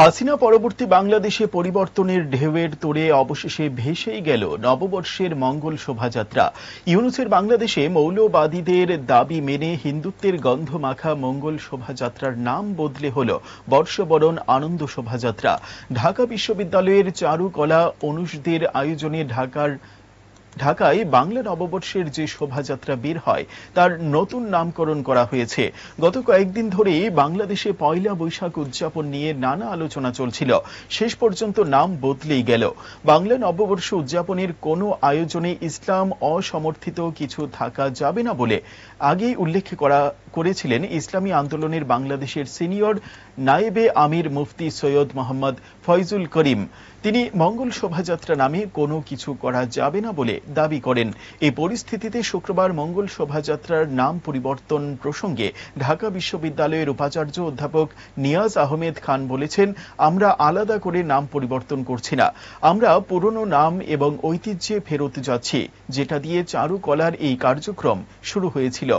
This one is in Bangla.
হাসিনা পরবর্তী বাংলাদেশে পরিবর্তনের ঢেউয়ের তোড়ে অবশেষে ভেসেই গেল নববর্ষের মঙ্গল শোভাযাত্রা। ইউনুসের বাংলাদেশে মৌলবাদীদের দাবি মেনে হিন্দুত্বের গন্ধ মাখা মঙ্গল শোভাযাত্রার নাম বদলে হল বর্ষবরণ আনন্দ শোভাযাত্রা। ঢাকা বিশ্ববিদ্যালয়ের চারুকলা অনুষদের আয়োজনে ঢাকার ঢাকায় বাংলা নববর্ষের যে শোভাযাত্রা বের হয়, তার নতুন নামকরণ করা হয়েছে। গত কয়েকদিন ধরেই বাংলাদেশে পয়লা বৈশাখ উদযাপন নিয়ে নানা আলোচনা চলছিল। শেষ পর্যন্ত নাম বদলেই গেল। বাংলা নববর্ষ উদযাপনের কোনো আয়োজনে ইসলাম অসমর্থিত কিছু থাকা যাবে না বলে আগেই উল্লেখ করা, করেছিলেন ইসলামী আন্দোলনের বাংলাদেশের সিনিয়র নায়েবে আমির মুফতি সৈয়দ মোহাম্মদ ফয়জুল করিম। তিনি মঙ্গল শোভাযাত্রা নামে কোনো কিছু করা যাবে না বলে দাবি করেন। এই পরিস্থিতিতে শুক্রবার মঙ্গল শোভাযাত্রার নাম পরিবর্তন প্রসঙ্গে ঢাকা বিশ্ববিদ্যালয়ের উপাচার্য অধ্যাপক নিয়াজ আহমেদ খান বলেছেন, আমরা আলাদা করে নাম পরিবর্তন করছি না। আমরা পুরনো নাম এবং ঐতিহ্যে ফেরত যাচ্ছি, যেটা দিয়ে চারুকলার এই কার্যক্রম শুরু হয়েছিল।